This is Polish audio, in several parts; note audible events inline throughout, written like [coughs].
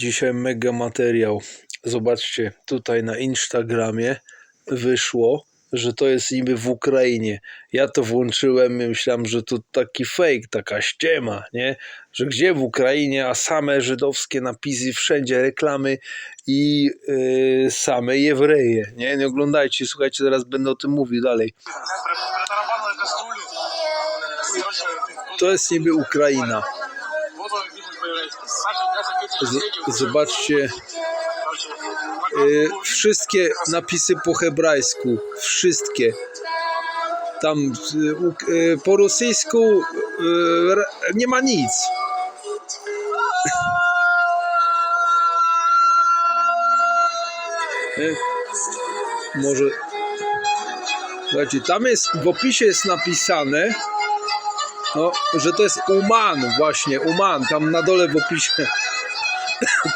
Dzisiaj mega materiał. Zobaczcie, tutaj na Instagramie wyszło, że to jest niby w Ukrainie. Ja to włączyłem, myślałem, że to taki fake, taka ściema, nie? Że gdzie w Ukrainie, a same żydowskie napisy, wszędzie reklamy i yy, same Jewreje, nie? Nie oglądajcie, słuchajcie, teraz będę o tym mówił dalej. To jest niby Ukraina. Z, zobaczcie y, wszystkie napisy po hebrajsku, wszystkie. Tam y, y, po rosyjsku y, nie ma nic. [laughs] Y, może Słuchajcie, tam jest, w opisie jest napisane, no, że to jest Uman właśnie, Uman, tam na dole w opisie.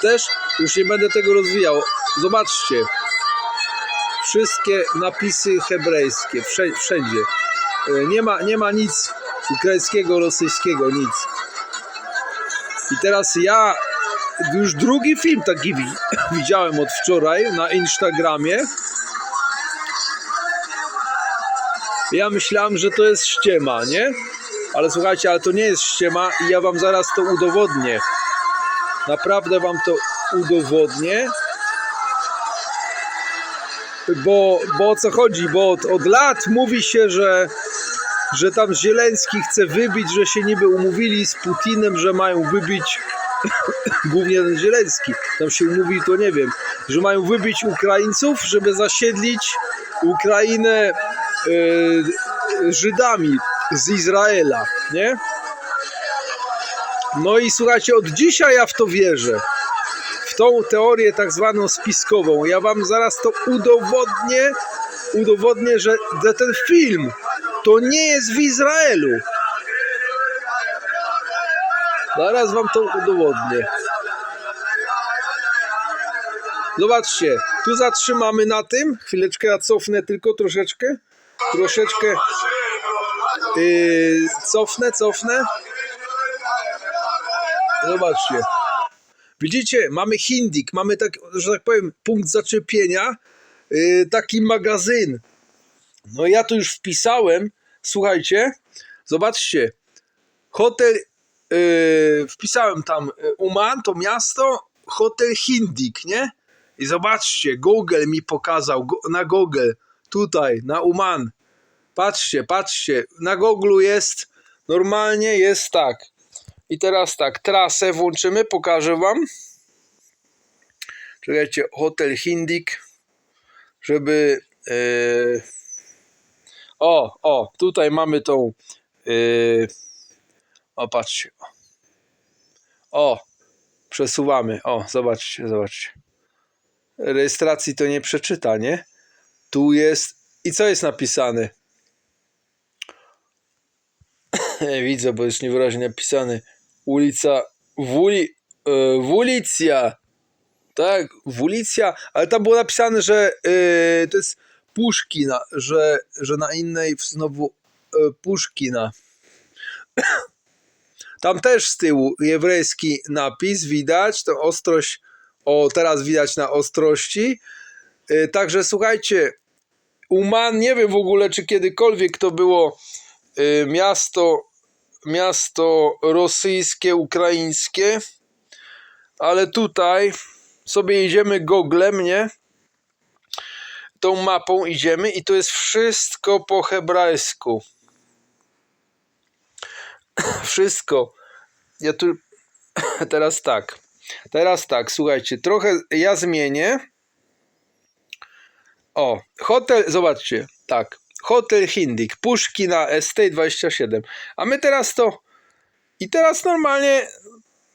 Też już nie będę tego rozwijał. Zobaczcie. Wszystkie napisy hebrajskie, wszędzie. E, Nie ma, nie ma nic ukraińskiego, rosyjskiego, nic. I teraz ja już drugi film taki wi- [coughs] widziałem od wczoraj na Instagramie. Ja myślałem, że to jest ściema, nie? Ale słuchajcie, ale to nie jest ściema i ja wam zaraz to udowodnię. Naprawdę wam to udowodnię. Bo, bo o co chodzi? Bo od, od lat mówi się, że, że tam Zieleński chce wybić, że się niby umówili z Putinem, że mają wybić [coughs] głównie ten Zieleński. Tam się umówi, to nie wiem, że mają wybić Ukraińców, żeby zasiedlić Ukrainę e, Żydami z Izraela, nie? No i słuchajcie, od dzisiaj ja w to wierzę. W tą teorię tak zwaną spiskową. Ja wam zaraz to udowodnię, udowodnię, że ten film to nie jest w Izraelu. Zaraz wam to udowodnię. Zobaczcie, tu zatrzymamy na tym. Chwileczkę, ja cofnę tylko troszeczkę. Troszeczkę yy, cofnę, cofnę. Zobaczcie. Widzicie, mamy Hindik, mamy tak, że tak powiem, punkt zaczepienia, yy, taki magazyn. No ja tu już wpisałem, słuchajcie, zobaczcie, hotel, yy, wpisałem tam yy, Uman, to miasto, hotel Hindik, nie? I zobaczcie, Google mi pokazał, go, na Google, tutaj, na Uman. Patrzcie, patrzcie, na Google jest, normalnie jest tak. I teraz tak, trasę włączymy, pokażę wam. Czekajcie, hotel Hindik, żeby... Yy... O, o, tutaj mamy tą... Yy... O, patrzcie. O, przesuwamy. O, zobaczcie, zobaczcie. Rejestracji to nie przeczyta, nie? Tu jest... I co jest napisane? [laughs] Widzę, bo jest niewyraźnie napisane. Ulica Wuli, e, Wulicja. Tak, Wulicja, ale tam było napisane, że e, to jest Puszkina, że, że na innej znowu e, Puszkina. [coughs] Tam też z tyłu jewrejski napis widać, to ostrość, o teraz widać na ostrości. E, Także słuchajcie, Uman, nie wiem w ogóle, czy kiedykolwiek to było miasto, miasto rosyjskie, ukraińskie, ale tutaj sobie jedziemy goglem, nie? Tą mapą idziemy i to jest wszystko po hebrajsku. [coughs] Wszystko. Ja tu [coughs] teraz tak. Teraz tak, słuchajcie, trochę ja zmienię. O, hotel, zobaczcie, tak. Hotel Hindik, Puszkina ST27. A my teraz to. I teraz normalnie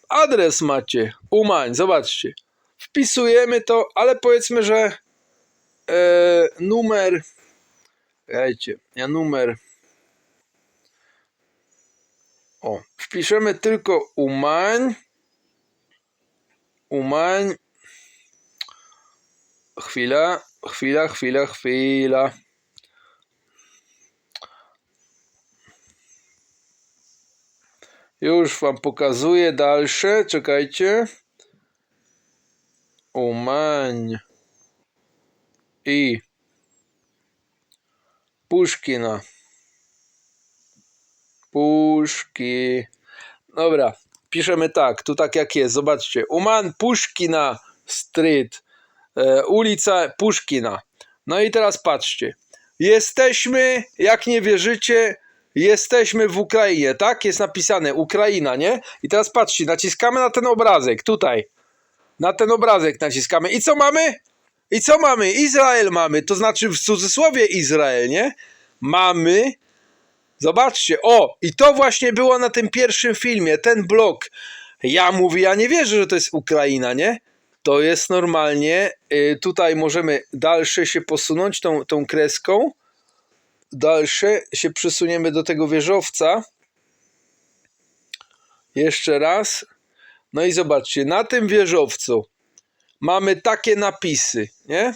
adres macie. Umań, zobaczcie. Wpisujemy to, ale powiedzmy, że e, numer. Słuchajcie, ja numer. O, wpiszemy tylko Umań. Umań. Chwila, chwila, chwila, chwila. Już wam pokazuję dalsze, czekajcie. Umań i Puszkina. Puszki. Dobra, piszemy tak, tu tak jak jest, zobaczcie. Uman Puszkina Street, e, ulica Puszkina. No i teraz patrzcie. Jesteśmy, jak nie wierzycie, jesteśmy w Ukrainie, tak? Jest napisane Ukraina, nie? I teraz patrzcie, naciskamy na ten obrazek, tutaj. Na ten obrazek naciskamy. I co mamy? I co mamy? Izrael mamy, to znaczy w cudzysłowie Izrael, nie? Mamy Zobaczcie, o, i to właśnie było na tym pierwszym filmie, ten blok. Ja mówię, ja nie wierzę, że to jest Ukraina, nie? To jest normalnie, y, tutaj możemy dalsze się posunąć tą, tą kreską. Dalsze się przesuniemy do tego wieżowca. Jeszcze raz. No i zobaczcie, na tym wieżowcu mamy takie napisy, nie?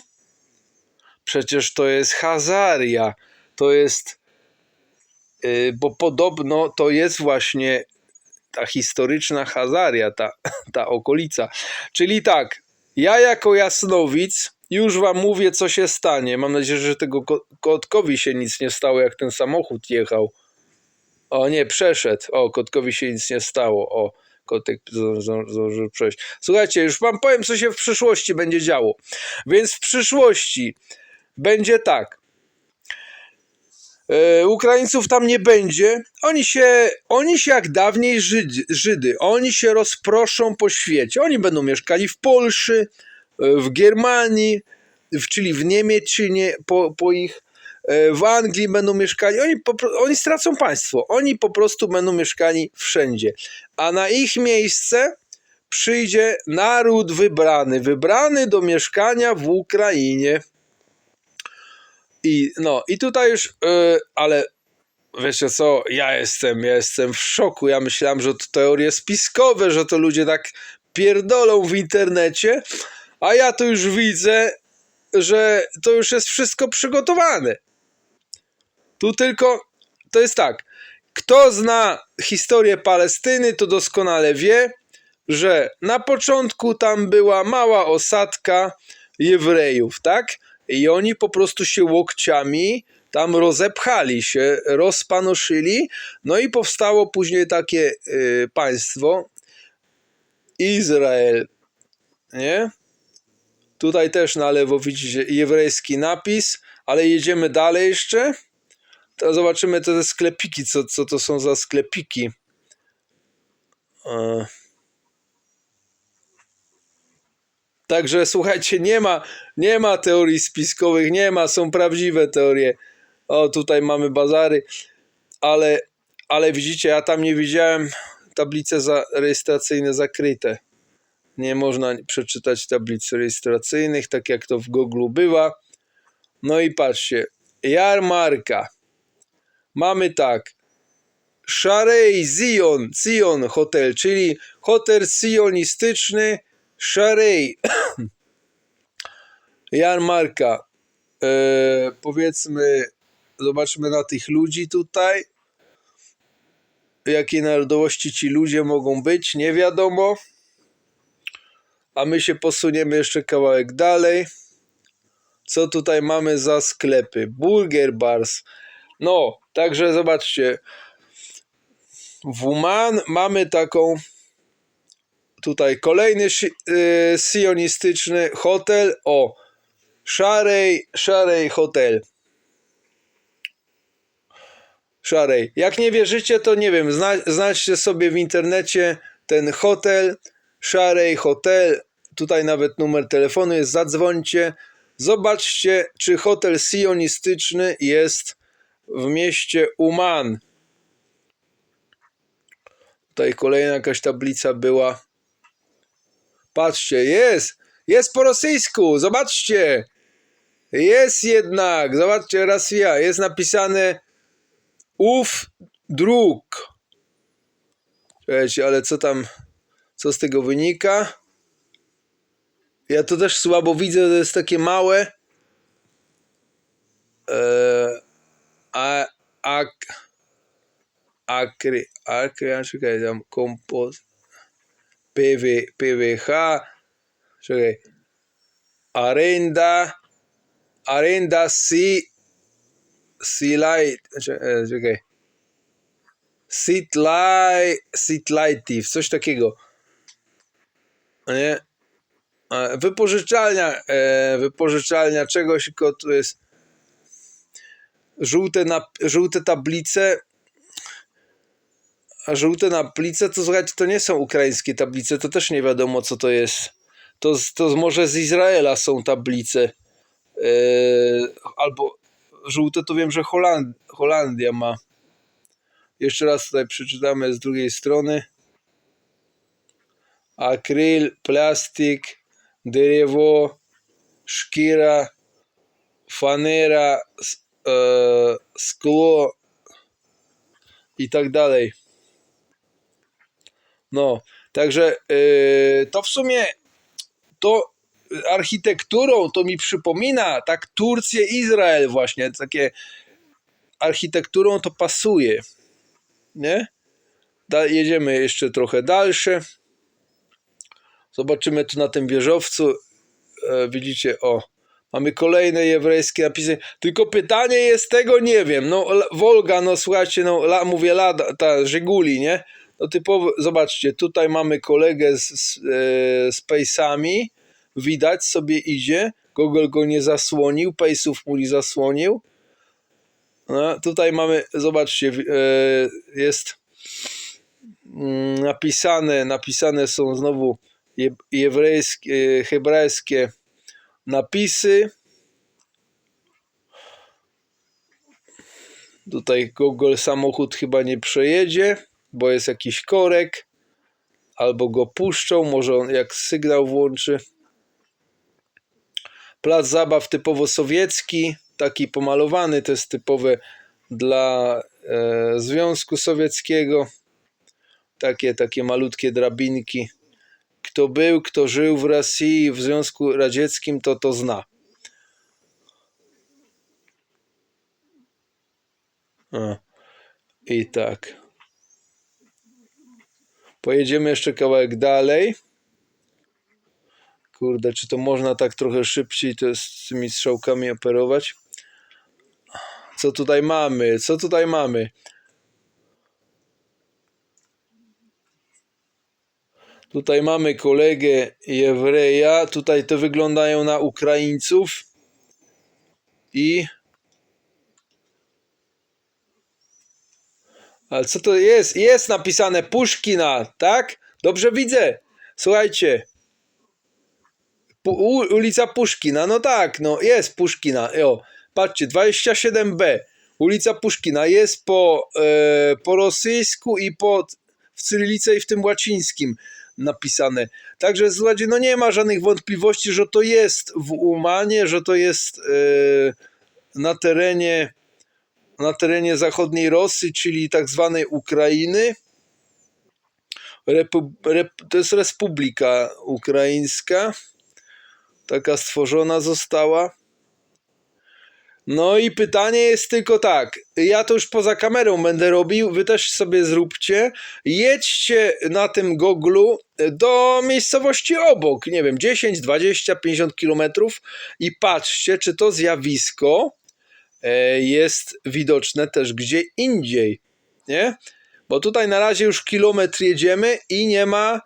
Przecież to jest Hazaria, to jest Y, bo podobno to jest właśnie ta historyczna Hazaria, ta, ta okolica. Czyli tak, ja jako jasnowic już wam mówię, co się stanie. Mam nadzieję, że tego ko- kotkowi się nic nie stało, jak ten samochód jechał. O nie, przeszedł. O, kotkowi się nic nie stało. O, kotek zdążył przejść. Słuchajcie, już wam powiem, co się w przyszłości będzie działo. Więc w przyszłości będzie tak. E, Ukraińców tam nie będzie. Oni się, oni się jak dawniej Żydzi, Żydy, oni się rozproszą po świecie. Oni będą mieszkali w Polsce, w Germanii, w, czyli w Niemiecinie po, po ich, e, w Anglii będą mieszkali. Oni, po, oni stracą państwo. Oni po prostu będą mieszkali wszędzie. A na ich miejsce przyjdzie naród wybrany, wybrany do mieszkania w Ukrainie. I no, i tutaj już, yy, ale wiecie co, ja jestem, ja jestem w szoku. Ja myślałem, że to teorie spiskowe, że to ludzie tak pierdolą w internecie, a ja to już widzę, że to już jest wszystko przygotowane. Tu tylko, to jest tak, kto zna historię Palestyny, to doskonale wie, że na początku tam była mała osadka Jewrejów, tak? I oni po prostu się łokciami tam rozepchali się, rozpanoszyli, no i powstało później takie y, państwo Izrael, nie? Tutaj też na lewo widzicie jewrejski napis, ale jedziemy dalej jeszcze. To zobaczymy te sklepiki, co, co to są za sklepiki. E. Także słuchajcie, nie ma, nie ma teorii spiskowych, nie ma, są prawdziwe teorie. O, tutaj mamy bazary, ale, ale widzicie, ja tam nie widziałem tablice za, rejestracyjne zakryte. Nie można przeczytać tablic rejestracyjnych, tak jak to w Google bywa. No i patrzcie, jarmarka. Mamy tak, Szarej Zion, Zion Hotel, czyli hotel sionistyczny Szarej. [coughs] Jarmarka. E, powiedzmy, zobaczmy na tych ludzi tutaj. Jakiej narodowości ci ludzie mogą być, nie wiadomo. A my się posuniemy jeszcze kawałek dalej. Co tutaj mamy za sklepy? Burger Bars. No, także zobaczcie. W Uman mamy taką tutaj kolejny y, sionistyczny hotel. O, Szarej, Szarej Hotel. Szarej. Jak nie wierzycie, to nie wiem, zna, sobie w internecie ten hotel, Szarej Hotel. Tutaj nawet numer telefonu jest, zadzwońcie. Zobaczcie, czy hotel sionistyczny jest w mieście Uman. Tutaj kolejna jakaś tablica była. Patrzcie, jest! Jest po rosyjsku, zobaczcie! Jest jednak, zobaczcie, raz ja, jest napisane ów dróg. Czekajcie, ale co tam, co z tego wynika? Ja to też słabo widzę, to jest takie małe. Eee, a, ak, akry, akry, a czekaj, tam kompost, PW, PWH, czekaj, Arenda, Arenda si, Silaj, e, czekaj. Sitlaj, Sitlajtiv, coś takiego. Nie? Wypożyczalnia, e, wypożyczalnia czegoś, tylko tu jest żółte, na, żółte tablice. A żółte tablice, to słuchajcie, to nie są ukraińskie tablice, to też nie wiadomo co to jest. To, to może z Izraela są tablice. E, albo żółte to wiem, że Holand, Holandia ma. Jeszcze raz tutaj przeczytamy z drugiej strony. Drzewo, szkira, fanera, s- e, skło i tak dalej. No, także e, to w sumie to architekturą to mi przypomina tak Turcję, Izrael właśnie, takie architekturą to pasuje, nie? Da, jedziemy jeszcze trochę dalsze. Zobaczymy tu na tym wieżowcu. E, widzicie, o, mamy kolejne hebrajskie napisy. Tylko pytanie jest tego, nie wiem. No, Wolga, no słuchajcie, no, la, mówię, Lada, ta Żyguli, nie? No typowo, zobaczcie, tutaj mamy kolegę z, z, e, z Pejsami. Widać, sobie idzie. Google go nie zasłonił, Pejsów mu nie zasłonił. No, tutaj mamy, zobaczcie, e, jest mm, napisane, napisane są znowu je- hebrajskie, e, hebrajskie napisy. Tutaj Google samochód chyba nie przejedzie, bo jest jakiś korek. Albo go puszczą, może on jak sygnał włączy. Plac zabaw typowo sowiecki, taki pomalowany, to jest typowe dla e, Związku Sowieckiego. Takie, takie malutkie drabinki. Kto był, kto żył w Rosji, w Związku Radzieckim, to to zna. O, I tak. Pojedziemy jeszcze kawałek dalej. Kurde, czy to można tak trochę szybciej to z tymi strzałkami operować? Co tutaj mamy? Co tutaj mamy? Tutaj mamy kolegę Jewreja. Tutaj to wyglądają na Ukraińców. I. Ale co to jest? Jest napisane Puszkina, tak? Dobrze widzę. Słuchajcie. Ulica Puszkina, no tak, no jest Puszkina. Jo, patrzcie, 27B. Ulica Puszkina jest po, e, po rosyjsku i po w cyrylice i w tym łacińskim napisane. Także słuchajcie, no nie ma żadnych wątpliwości, że to jest w Umanie, że to jest e, na terenie na terenie zachodniej Rosji, czyli tak zwanej Ukrainy. Repu, rep, to jest Republika Ukraińska. Taka stworzona została. No i pytanie jest tylko tak. Ja to już poza kamerą będę robił, wy też sobie zróbcie. Jedźcie na tym goglu do miejscowości obok, nie wiem, 10, 20, 50 kilometrów i patrzcie, czy to zjawisko e, jest widoczne też gdzie indziej, nie? Bo tutaj na razie już kilometr jedziemy i nie ma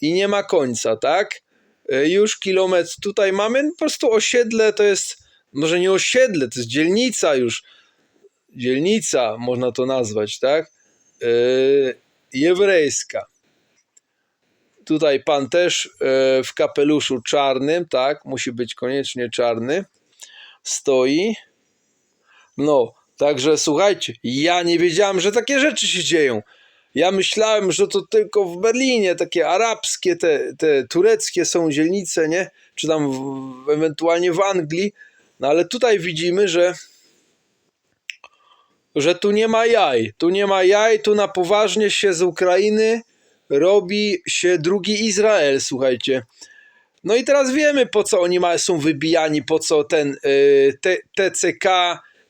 i nie ma końca, tak? E, Już kilometr tutaj mamy, po prostu osiedle to jest, może nie osiedle, to jest dzielnica już, dzielnica można to nazwać, tak? E, Jewrejska. Tutaj pan też e, w kapeluszu czarnym, tak? Musi być koniecznie czarny. Stoi. No, także słuchajcie, ja nie wiedziałem, że takie rzeczy się dzieją. Ja myślałem, że to tylko w Berlinie takie arabskie, te, te tureckie są dzielnice, nie? Czy tam w, ewentualnie w Anglii. No ale tutaj widzimy, że że tu nie ma jaj. Tu nie ma jaj, tu na poważnie się z Ukrainy robi się drugi Izrael, słuchajcie. No i teraz wiemy, po co oni są wybijani, po co ten y, te, TCK,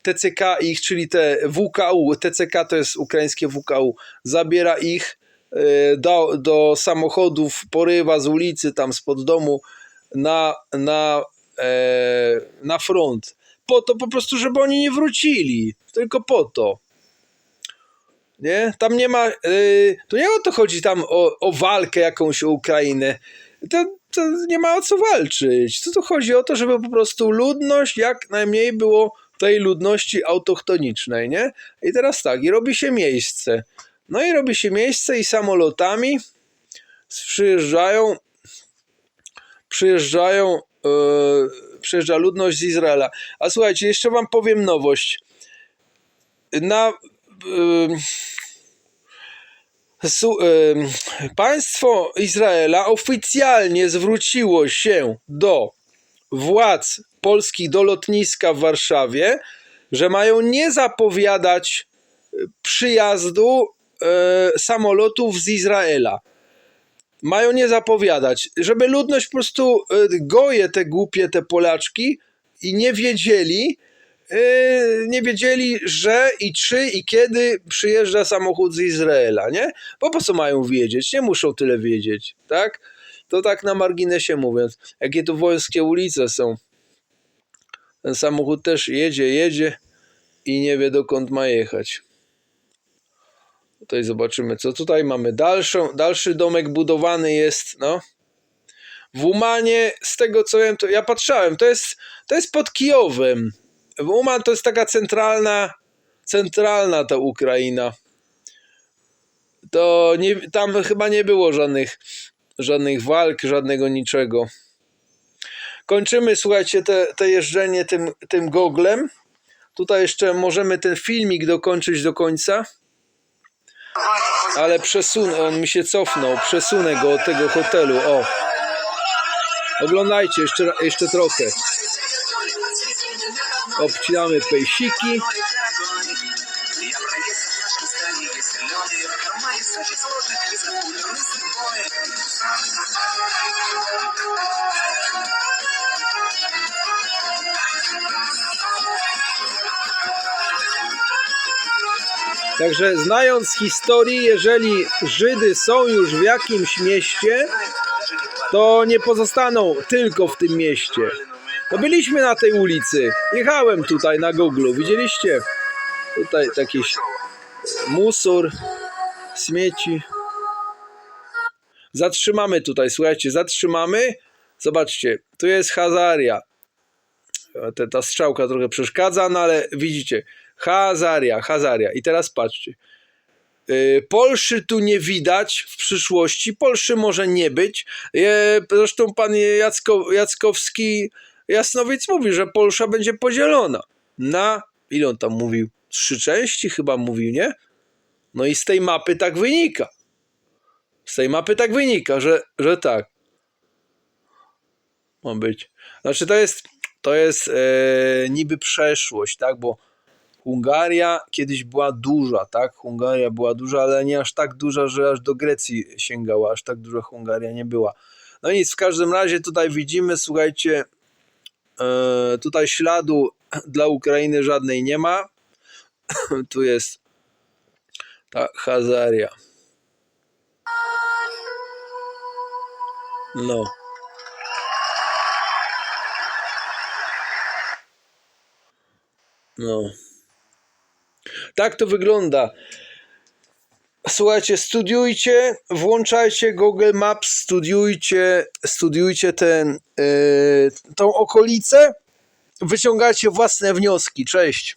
TCK ich, czyli te WKU, TCK to jest ukraińskie WKU, zabiera ich y, do, do samochodów, porywa z ulicy, tam spod domu, na, na na front. Po to po prostu, żeby oni nie wrócili. Tylko po to. Nie? Tam nie ma. Yy, to nie o to chodzi tam o, o walkę jakąś o Ukrainę. To, to nie ma o co walczyć. To tu chodzi o to, żeby po prostu ludność jak najmniej było tej ludności autochtonicznej, nie? I teraz tak, i robi się miejsce. No i robi się miejsce i samolotami przyjeżdżają przyjeżdżają yy, przyjeżdża ludność z Izraela. A słuchajcie, jeszcze wam powiem nowość. Na su, yy, państwo Izraela oficjalnie zwróciło się do władz polskich do lotniska w Warszawie, że mają nie zapowiadać przyjazdu e, samolotów z Izraela. Mają nie zapowiadać, żeby ludność po prostu e, goje te głupie te Polaczki i nie wiedzieli, e, nie wiedzieli, że i czy i kiedy przyjeżdża samochód z Izraela, nie? Bo po co mają wiedzieć? Nie muszą tyle wiedzieć, tak? To tak na marginesie mówiąc, jakie tu wojskie ulice są. Ten samochód też jedzie, jedzie i nie wie dokąd ma jechać. Tutaj zobaczymy, co tutaj mamy. Dalszą, dalszy domek budowany jest, no. W Umanie, z tego co wiem, to ja patrzałem, to jest, to jest pod Kijowem. Uman to jest taka centralna, centralna ta Ukraina. To nie, tam chyba nie było żadnych, żadnych walk, żadnego niczego. Kończymy, słuchajcie, te, te jeżdżenie tym, tym goglem. Tutaj jeszcze możemy ten filmik dokończyć do końca. Ale przesunę, on mi się cofnął. Przesunę go od tego hotelu. O. Oglądajcie jeszcze, jeszcze trochę. Obcinamy pejsiki. Także znając historię, jeżeli Żydy są już w jakimś mieście, to nie pozostaną tylko w tym mieście. No byliśmy na tej ulicy. Jechałem tutaj na Google. Widzieliście? Tutaj jakiś musor, śmieci. Zatrzymamy tutaj, słuchajcie, zatrzymamy. Zobaczcie, tu jest Hazaria. Ta, ta strzałka trochę przeszkadza, no ale widzicie. Hazaria, Hazaria. I teraz patrzcie. Yy, Polszy tu nie widać w przyszłości. Polszy może nie być. Yy, Zresztą pan Jacko, Jackowski Jasnowiec mówi, że Polsza będzie podzielona na, ile on tam mówił? Trzy części chyba mówił, nie? No i z tej mapy tak wynika. Z tej mapy tak wynika, że, że tak. Ma być. Znaczy to jest, to jest e, niby przeszłość, tak? Bo Hungaria kiedyś była duża, tak? Hungaria była duża, ale nie aż tak duża, że aż do Grecji sięgała, aż tak duża Hungaria nie była. No nic, w każdym razie tutaj widzimy, słuchajcie, e, tutaj śladu dla Ukrainy żadnej nie ma. [clears throat] tu jest ta Hazaria. No. No. Tak to wygląda. Słuchajcie, studiujcie, włączajcie Google Maps, studiujcie, studiujcie ten, yy, tą okolicę, wyciągajcie własne wnioski. Cześć.